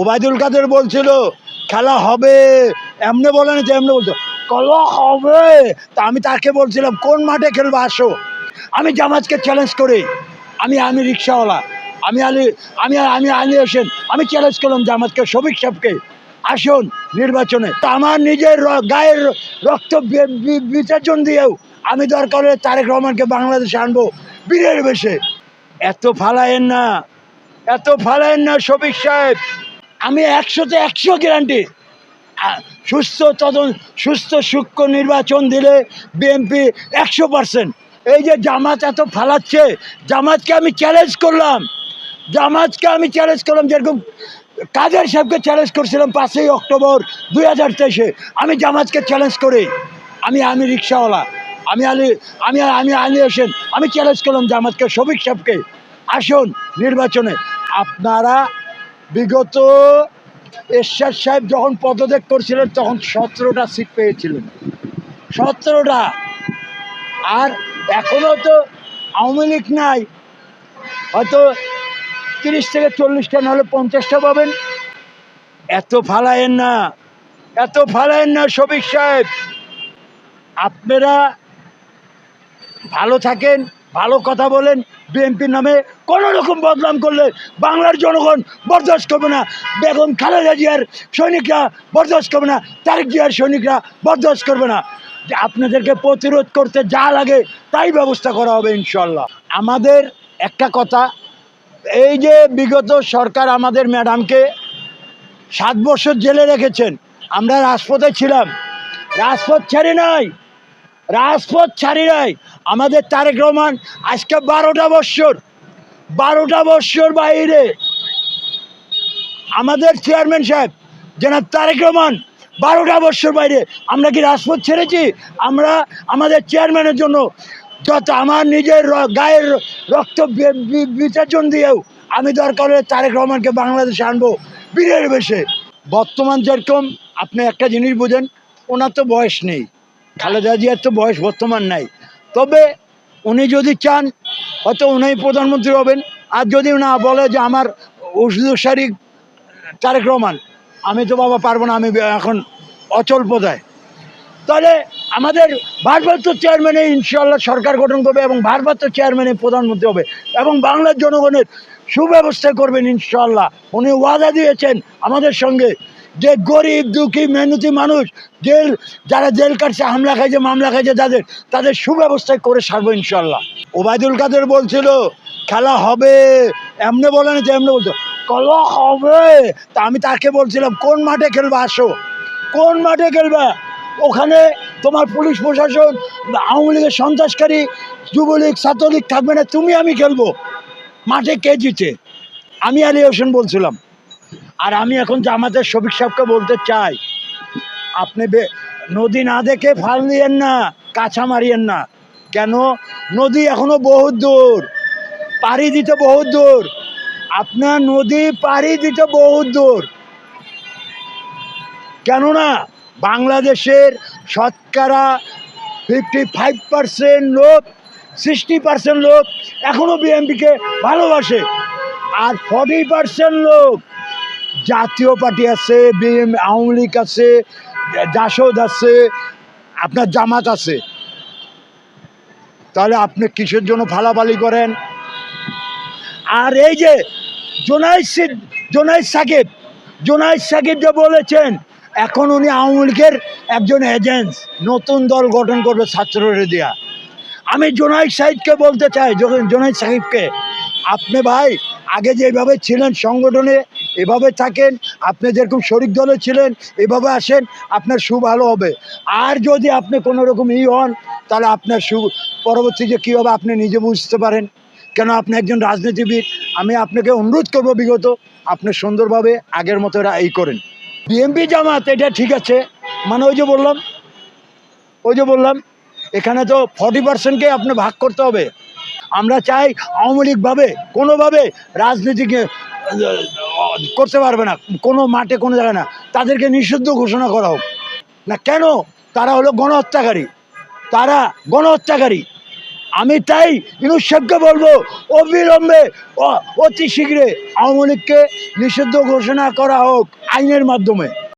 ওবায়দুল কাদের বলছিল, খেলা হবে। এমনি বলে না এমনি বলতো। খেলা হবে? তা আমি তাকে বলছিলাম, কোন মাঠে খেলব আসো? আমি জামাজকে চ্যালেঞ্জ করি। আমি আমি রিক্সাওয়ালা। আমি আলি, আমি আমি আলী হোসেন আমি চ্যালেঞ্জ করলাম জামাতকে শফিক সাহেবকে। আসুন নির্বাচনে। তা আমার নিজের গায়ের রক্ত বিসর্জন দিয়েও আমি দরকার হলে তারেক রহমানকে বাংলাদেশে আনব বীরের বেশে। এত ফালায়েন না, এত ফালায়েন না শফিক সাহেব। আমি একশোতে একশো গ্যারান্টি সুস্থ তদন্ত সুস্থ সূক্ষ্ম নির্বাচন দিলে বিএনপি একশো পার্সেন্ট এই যে জামাত এত ফালাচ্ছে, জামাতকে আমি চ্যালেঞ্জ করলাম। জামাতকে আমি চ্যালেঞ্জ করলাম, যেরকম কাদের সাহেবকে চ্যালেঞ্জ করছিলাম পাঁচই অক্টোবর দুই হাজার তেইশে। আমি জামাতকে চ্যালেঞ্জ করি। আমি আমি রিক্সাওয়ালা। আমি আলি, আমি আমি আলি হোসেন, আমি চ্যালেঞ্জ করলাম জামাতকে, শফিক সাহেবকে। আসুন নির্বাচনে। আপনারা বিগত এরশাদ সাহেব যখন পদত্যাগ করছিলেন, তখন সতেরোটা সিট পেয়েছিলেন। সতেরোটা। আর এখনও তো আওয়ামী লীগ নাই। হয়তো তিরিশ থেকে চল্লিশটা, নাহলে পঞ্চাশটা পাবেন। এত ফালায়েন না। এত ফালায়েন না শফিক সাহেব। আপনারা ভালো থাকেন। ভালো কথা বলেন বিএনপির নামে কোনো রকম বদনাম করলে বাংলার জনগণ বরদাস্ত করবে না। বেগম খালেদা জিয়ার সৈনিকরা বরদাস্ত করবে না, তারেক জিয়ার সৈনিকরা বরদাস্ত করবে না। যে আপনাদেরকে প্রতিরোধ করতে যা লাগে তাই ব্যবস্থা করা হবে ইনশাল্লাহ আমাদের একটা কথা, এই যে বিগত সরকার আমাদের ম্যাডামকে সাত বছর জেলে রেখেছেন, আমরা রাজপথে ছিলাম। রাজপথ ছেড়ে নাই রাজপথ ছাড়ি নাই। আমাদের তারেক রহমান আজকে বারোটা বৎসর বারোটা বৎসর বাইরে। আমাদের চেয়ারম্যান সাহেব, জনাব তারেক রহমান, বারোটা বৎসর বাইরে। আমরা কি রাজপথ ছেড়েছি? আমরা আমাদের চেয়ারম্যানের জন্য যত আমার নিজের গায়ের রক্ত বিসর্জন দিয়েও আমি দরকার হলে তারেক রহমানকে বাংলাদেশে আনব বীরের বেশে। বর্তমান যেরকম, আপনি একটা জিনিস বোঝেন, ওনার তো বয়স নেই। খালেদা জিয়ার তো বয়স বর্তমান নাই। তবে উনি যদি চান, হয়তো উনি প্রধানমন্ত্রী হবেন। আর যদি না বলে যে আমার শারীরিক তারেক রহমান, আমি তো বাবা পারব না, আমি এখন অচল পদায়। তাহলে আমাদের ভারপ্রাপ্ত চেয়ারম্যানে ইনশাল্লাহ সরকার গঠন করবে এবং ভারপ্রাপ্ত চেয়ারম্যানে প্রধানমন্ত্রী হবে এবং বাংলার জনগণের সুব্যবস্থা করবেন ইনশাল্লাহ উনি ওয়াদা দিয়েছেন আমাদের সঙ্গে। যে গরিব, দুঃখী, মেহনতি মানুষ, জেল, যারা জেল কাটছে, হামলা খাইছে, মামলা খাইছে তাদের তাদের সুব্যবস্থায় করে সারবো ইনশাল্লাহ ওবায়দুল কাদের বলছিল, খেলা হবে, এমনি বলে না যে এমনি বলতো। খেলা হবে, তা আমি তাকে বলছিলাম, কোন মাঠে খেলবে, আসো। কোন মাঠে খেলবে? ওখানে তোমার পুলিশ প্রশাসন, আওয়ামী লীগের সন্ত্রাসকারী, যুবলীগ, ছাত্রলীগ থাকবে না, তুমি আমি খেলব। মাঠে কে জিতে? আমি আলী হোসেন বলছিলাম। আর আমি এখন জামাতের শফিক সাহেবকে বলতে চাই, আপনি নদী না দেখে ফাল দিয়েন না, কাছা মারিয়েন না। কেন? নদী এখনও বহুত দূর, পাড়ি দিতে বহুত দূর। আপনার নদী পাড়ি দিতে বহুত দূর। কেননা, বাংলাদেশের শতকরা ফিফটি ফাইভ পার্সেন্ট লোক সিক্সটি পার্সেন্ট লোক এখনও বিএনপিকে ভালোবাসে। আর ফর্টি পার্সেন্ট লোক জাতীয় পার্টি আছে, বিএম, আওয়ামী লীগ আছে, জাসদ আছে, আপনার জামাত আছে। তাহলে আপনি কিসের জন্য ফালাফালি করেন? আর এই যে জোনাইদ সিদ- জোনাইদ সাকিব জোনাইদ সাকিব যে বলেছেন, এখন উনি আওয়ামী লীগের একজন এজেন্ট নতুন দল গঠন করবে ছাত্ররে দিয়া আমি জোনাইদ সাহিদকে বলতে চাই জোনাইদ সাহিবকে আপনি ভাই, আগে যেভাবে ছিলেন সংগঠনে এভাবে থাকেন, আপনি যেরকম শরিক দলে ছিলেন, এভাবে আসেন, আপনার সু ভালো হবে। আর যদি আপনি কোনো রকম ই হন, তাহলে আপনার সু পরবর্তীতে কী হবে আপনি নিজে বুঝতে পারেন। কেন আপনি একজন রাজনীতিবিদ, আমি আপনাকে অনুরোধ করব বিগত, আপনি সুন্দরভাবে আগের মতো এরা এই করেন। বিএমপি জামাত, এটা ঠিক আছে মানে ওই যে বললাম, ওই যে বললাম, এখানে তো ফর্টি পার্সেন্টকে আপনি ভাগ করতে হবে। আমরা চাই আওয়ামী লীগভাবে কোনোভাবে রাজনীতিকে করতে পারবে না, কোনো মাঠে, কোনো জায়গায় না। তাদেরকে নিষিদ্ধ ঘোষণা করা হোক। না কেন? তারা হলো গণহত্যাকারী। তারা গণহত্যাকারী। আমি তাই ইউনুস বলব, অবিলম্বে অতি শীঘ্রে আওয়ামী লীগকে নিষিদ্ধ ঘোষণা করা হোক আইনের মাধ্যমে।